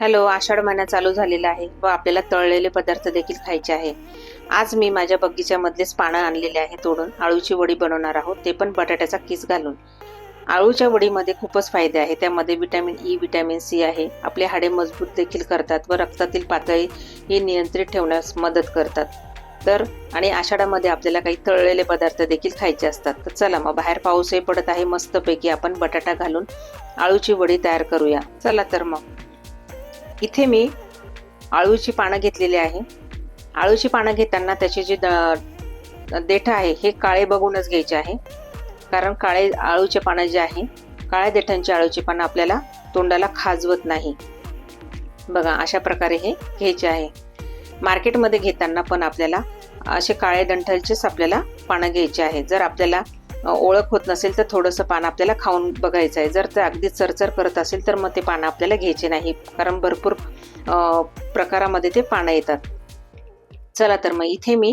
Hello आषाढ महिना चालू झालेला आहे व आपल्याला तळलेले पदार्थ देखील खायचे आहे. आज मी माझ्या बगीच्यामधलेच पानं आणलेले आहे तोडून. आळूची वडी बनवणार आहोत ते पण बटाट्याचा किस घालून. आळूच्या वडीमध्ये खूपच फायदे आहे त्यामध्ये विटॅमिन ई विटॅमिन सी आहे. आपले हाडे मजबूत देखील करतात व रक्तातील पातळी ही नियंत्रित ठेवण्यास मदत करतात. तर आणि आषाढामध्ये आपल्याला काही तळलेले पदार्थ देखील खायचे असतात. तर चला मग बाहेर पाऊसही पडत आहे मस्तपैकी आपण बटाटा घालून आळूची वडी तयार करूया. चला तर मग. इथे मी आळूची पानं घेतलेली आहे. आळूची पानं घेताना त्याचे जे द- देठं आहे हे काळे बघूनच घ्यायचे आहे. कारण काळे आळूचे पानं जे आहे काळ्या देठांची आळूची पानं आपल्याला तोंडाला खाजवत नाही. बघा अशा प्रकारे हे घ्यायचे आहे. मार्केटमध्ये घेताना पण आपल्याला असे काळे दंठलचेच आपल्याला पानं घ्यायचे आहे. जर आपल्याला ओळख होत नसेल तर थोडंसं पान आपल्याला खाऊन बघायचं आहे. जर ते अगदी चरचर करत असेल तर मग ते पानं आपल्याला घ्यायचे नाही. कारण भरपूर प्रकारामध्ये ते पानं येतात. चला तर मग इथे मी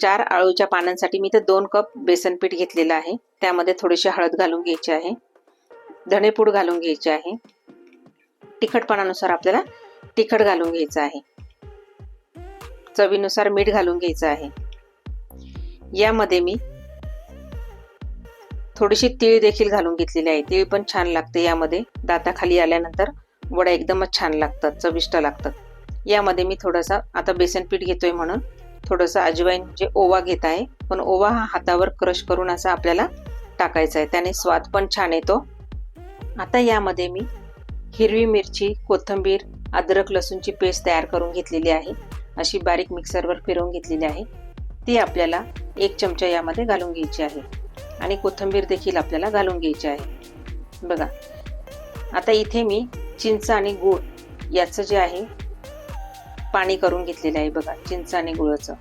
चार आळूच्या पानांसाठी मी तर दोन कप बेसन पीठ घेतलेलं आहे. त्यामध्ये थोडीशी हळद घालून घ्यायची आहे. धणेपूड घालून घ्यायची आहे. तिखटपणानुसार आपल्याला तिखट घालून घ्यायचं आहे. चवीनुसार मीठ घालून घ्यायचं आहे. यामध्ये मी थोडीशी तीळ देखील घालून घेतलेली आहे. तीळ पण छान लागते यामध्ये. दाताखाली आल्यानंतर वड्या एकदमच छान लागतात चविष्ट लागतात. यामध्ये मी थोडासा आता बेसन पीठ घेतोय म्हणून थोडंसं अजवाईन म्हणजे ओवा घेत आहे. पण ओवा हा हातावर क्रश करून असा आपल्याला टाकायचा आहे. त्याने स्वाद पण छान येतो. आता यामध्ये मी हिरवी मिरची कोथिंबीर अद्रक लसूणची पेस्ट तयार करून घेतलेली आहे. अशी बारीक मिक्सरवर फिरवून घेतलेली आहे. ती आपल्याला एक चमचा यामध्ये घालून घ्यायची आहे. आणि कोथिंबीर देखील आपल्याला घालून घ्यायची आहे. बघा आता इथे मी चिंच आणि गूळ याचं जे आहे पाणी करून घेतलेलं आहे बघा चिंच आणि गुळाचं.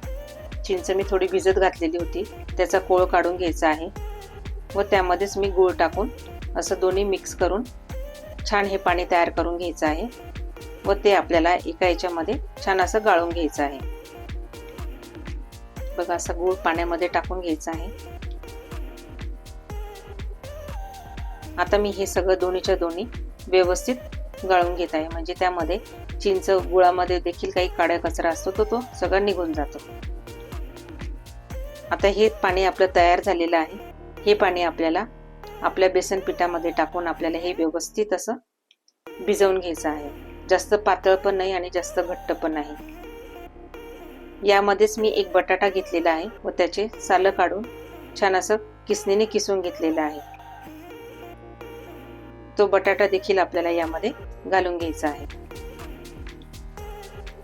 चिंच मी थोडी भिजत घातलेली होती त्याचा कोळ काढून घ्यायचा आहे. व त्यामध्येच मी गूळ टाकून असं दोन्ही मिक्स करून छान हे पाणी तयार करून घ्यायचं आहे. व ते आपल्याला एका याच्यामध्ये छान असं गाळून घ्यायचं आहे. बघा असं गूळ पाण्यामध्ये टाकून घ्यायचं आहे. आता मी हे सगळं दोन्हीच्या दोन्ही व्यवस्थित गाळून घेत आहे. म्हणजे त्यामध्ये चिंच गुळामध्ये देखील काही काळ्या कचरा असतो तो तो सगळा निघून जातो. आता हे पाणी आपलं तयार झालेलं आहे. हे पाणी आपल्याला आपल्या बेसन पिठामध्ये टाकून आपल्याला हे व्यवस्थित असं भिजवून घ्यायचं आहे. जास्त पातळ पण नाही आणि जास्त घट्ट पण नाही. यामध्येच मी एक बटाटा घेतलेला आहे व त्याचे सालं काढून छान असं किसणीने किसून घेतलेलं आहे. तो बटाटा देखील आपल्याला यामध्ये घालून घ्यायचा आहे.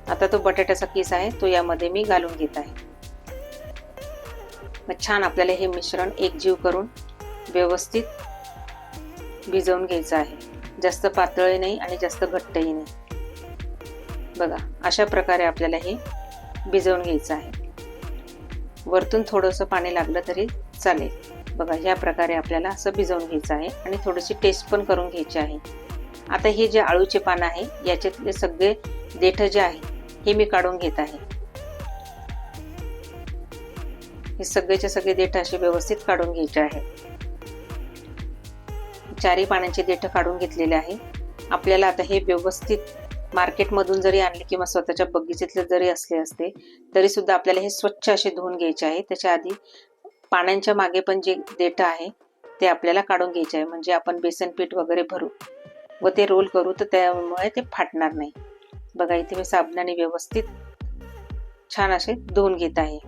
आता तो बटाट्याचा किस आहे तो यामध्ये मी घालून घेत आहे. मग छान आपल्याला हे मिश्रण एकजीव करून व्यवस्थित भिजवून घ्यायचं आहे. जास्त पातळही नाही आणि जास्त घट्टही नाही. बघा अशा प्रकारे आपल्याला हे भिजवून घ्यायचं आहे. वरतून थोडंसं पाणी लागलं तरी चालेल. बघा ह्या प्रकारे आपल्याला असं भिजवून घ्यायचं आहे आणि थोडीशी टेस्ट पण करून घ्यायची आहे. आता हे जे आळूचे पानं आहे याच्यातले सगळे देठ जे आहे हे मी काढून घेत आहे. हे सगळेचे सगळे देठ असे व्यवस्थित काढून घ्यायचे आहे. चारी पाण्याचे देठ काढून घेतलेले आहे. आपल्याला आता हे व्यवस्थित मार्केटमधून जरी आणले किंवा स्वतःच्या बगीचेतले जरी असले असते तरी सुद्धा आपल्याला हे स्वच्छ असे धुवून घ्यायचे आहे. त्याच्या आधी पाण्याच्या मागे पण जे देठं आहे ते आपल्याला काढून घ्यायचे आहे. म्हणजे आपण बेसन पीठ वगैरे भरू व ते रोल करू तर त्यामुळे ते फाटणार नाही. बघा इथे मी साबणाने व्यवस्थित छान असे धुवून घेत आहे.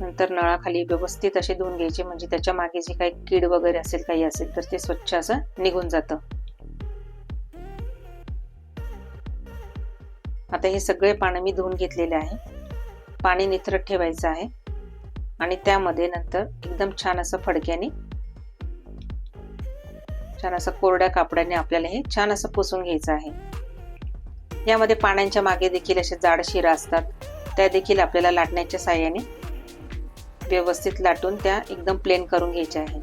नंतर नळाखाली व्यवस्थित असे धुवून घ्यायचे म्हणजे त्याच्यामागे जे काही कीड वगैरे असेल काही असेल तर ते स्वच्छ असं निघून जातं. आता हे सगळे पानं मी धुवून घेतलेले आहे. पाणी निथरट ठेवायचं आहे. आणि त्यामध्ये नंतर एकदम छान असं फडक्याने छान असं कोरड्या कापडाने आपल्याला हे छान असं पुसून घ्यायचं आहे. यामध्ये पाण्याच्या मागे देखील असे जाड शिरा असतात. त्या देखील आपल्याला लाटण्याच्या साह्याने व्यवस्थित लाटून त्या एकदम प्लेन करून घ्यायच्या आहे.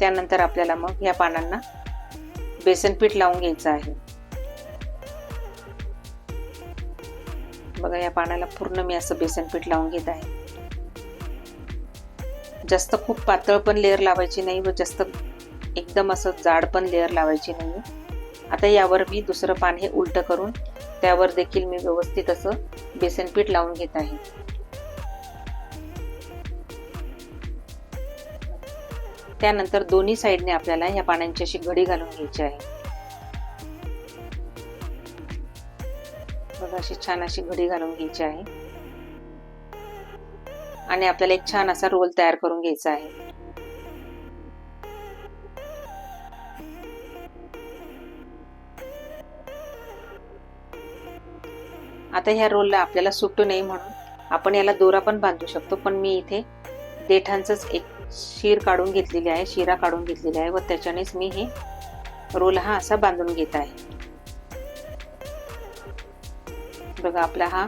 त्यानंतर आपल्याला मग या पानांना बेसन पीठ लावून घ्यायचं आहे. बघा या पानाला पूर्ण मी असं बेसन पीठ लावून घेत आहे. जास्त खूप पातळ पण लेअर लावायची नाही व जास्त एकदम असं जाड पण लेअर लावायची नाही. आता यावर मी दुसरं पान हे उलटं करून त्यावर देखील मी व्यवस्थित असं बेसन पीठ लावून घेत आहे. त्यानंतर दोन्ही साईडने आपल्याला ह्या पाण्यांची अशी घडी घालून घ्यायची आहे. अशी छान अशी घडी घालून घ्यायची आहे. आणि आपल्याला एक छान असा रोल तयार करून घ्यायचा आहे. आता ह्या रोलला आपल्याला सुटू नये म्हणून आपण याला दोरा पण बांधू शकतो पण मी इथे देठांचंच एक शीर काढून घेतलेली आहे शिरा काढून घेतलेली आहे व त्याच्यानेच मी हे रोल हा असा बांधून घेत आहे. बघा आपला हा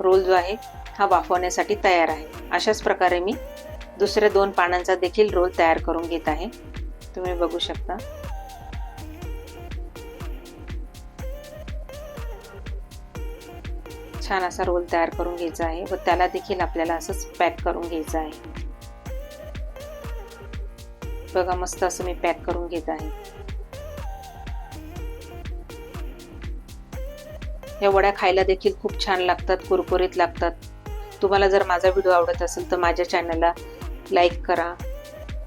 रोल जो आहे हा वाफवण्यासाठी तयार आहे. अशाच प्रकारे मी दुसऱ्या दोन पानांचा देखील रोल तयार करून घेत आहे. तुम्ही बघू शकता. छान असा रोल तयार करून घ्यायचा आहे व त्याला देखील आपल्याला असंच पॅक करून घ्यायचं आहे. बघा मस्त असं मी पॅक करून घेत आहे. या वड्या खायला देखील खूप छान लागतात कुरकुरीत लागतात. तुम्हाला जर माझा व्हिडिओ आवडत असेल तर माझ्या चॅनलला लाईक करा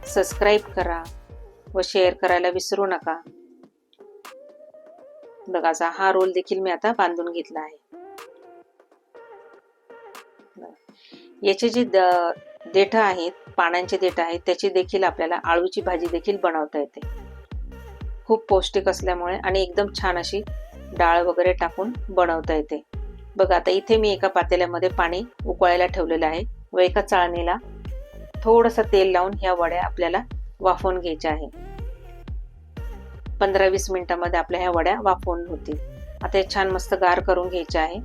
सबस्क्राईब करा व शेअर करायला विसरू नका. बघा असा हा रोल देखील मी आता बांधून घेतला आहे. याचे जे देठ आहेत पानांचे देठ आहेत त्याची देखील आपल्याला आळूची भाजी देखील बनवता येते. खूप पौष्टिक असल्यामुळे आणि एकदम छान अशी डाळ वगैरे टाकून बनवता येते. बघा आता इथे मी एका पातेल्यामध्ये पाणी उकळायला ठेवलेलं आहे. व एका चाळणीला थोडंसं तेल लावून ह्या वड्या आपल्याला वाफवून घ्यायच्या आहे पंधरा वीस मिनिटामध्ये आपल्या ह्या वड्या वाफवून होतील. आता हे छान मस्त गार करून घ्यायच्या आहे.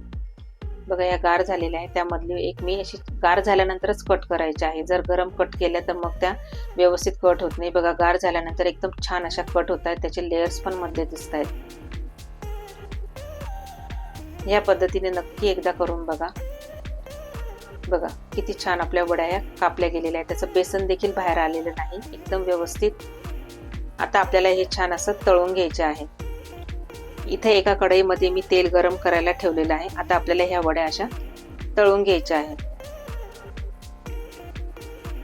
बघा या गार झालेल्या आहे त्यामधली एक मी अशी गार झाल्यानंतरच कट करायची आहे. जर गरम कट केल्या तर मग त्या व्यवस्थित कट होत नाही. बघा गार झाल्यानंतर एकदम छान अशा कट होत आहेत. त्याचे लेयर्स पण मधले दिसत आहेत. या पद्धतीने नक्की एकदा करून बघा. बघा किती छान आपल्या वड्या कापल्या गेलेल्या आहेत. त्याचं बेसन देखील बाहेर आलेलं नाही. एकदम व्यवस्थित. आता आपल्याला हे छान असं तळून घ्यायचे आहे. इथे एका कढईमध्ये मी तेल गरम करायला ठेवलेलं आहे. आता आपल्याला ह्या वड्या अशा तळून घ्यायच्या आहेत.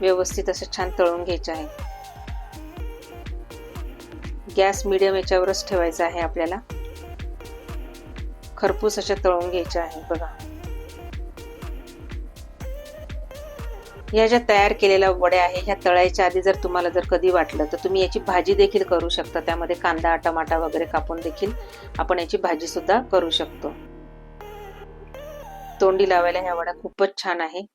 व्यवस्थित असं छान तळून घ्यायचे आहे गॅस मिडियम याच्यावरच ठेवायचा आहे आपल्याला. खरपूस अशा तळून घ्यायच्या आहे बघा. ह्या ज्या तयार केलेल्या वड्या आहे ह्या तळायच्या आधी जर तुम्हाला जर कधी वाटलं तर तुम्ही याची भाजी देखील करू शकता. त्यामध्ये कांदा टमाटा वगैरे कापून देखील आपण याची भाजी सुद्धा करू शकतो. तोंडी लावायला ह्या वड्या खूपच छान आहे.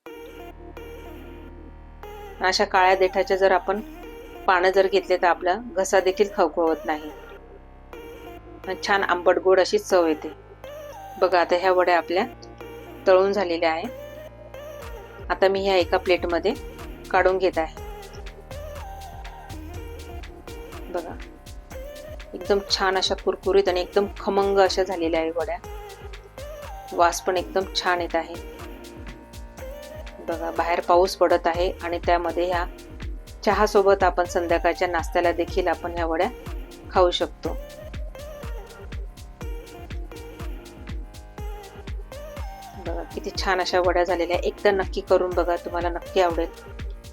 अशा काळ्या देठाच्या जर आपण पानं जर घेतले तर आपला घसा देखील खवखवत नाही. छान आंबट गोड अशी चव येते. बघा आता ह्या वड्या आपल्या तळून झालेल्या आहे. आता मी ह्या एका प्लेटमध्ये काढून घेत आहे. बघा एकदम छान अशा कुरकुरीत आणि एकदम खमंग अशा झालेल्या आहे वड्या. वास पण एकदम छान येत आहे. बघा बाहेर पाऊस पडत आहे आणि त्यामध्ये ह्या चहासोबत आपण संध्याकाळच्या नाश्त्याला देखील आपण ह्या वड्या खाऊ शकतो. किती छान अशा वड्या झालेल्या एकदा नक्की करून बघा तुम्हाला नक्की आवडेल.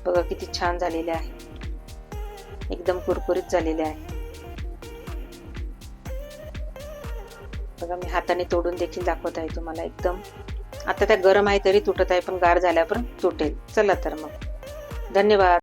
बघा किती छान झालेल्या आहे एकदम कुरकुरीत झालेल्या आहे बघा मी हाताने तोडून देखील दाखवत आहे तुम्हाला एकदम. आता त्या गरम आहे तरी तुटत आहे पण गार झाल्यावर तुटेल. चला तर मग. धन्यवाद.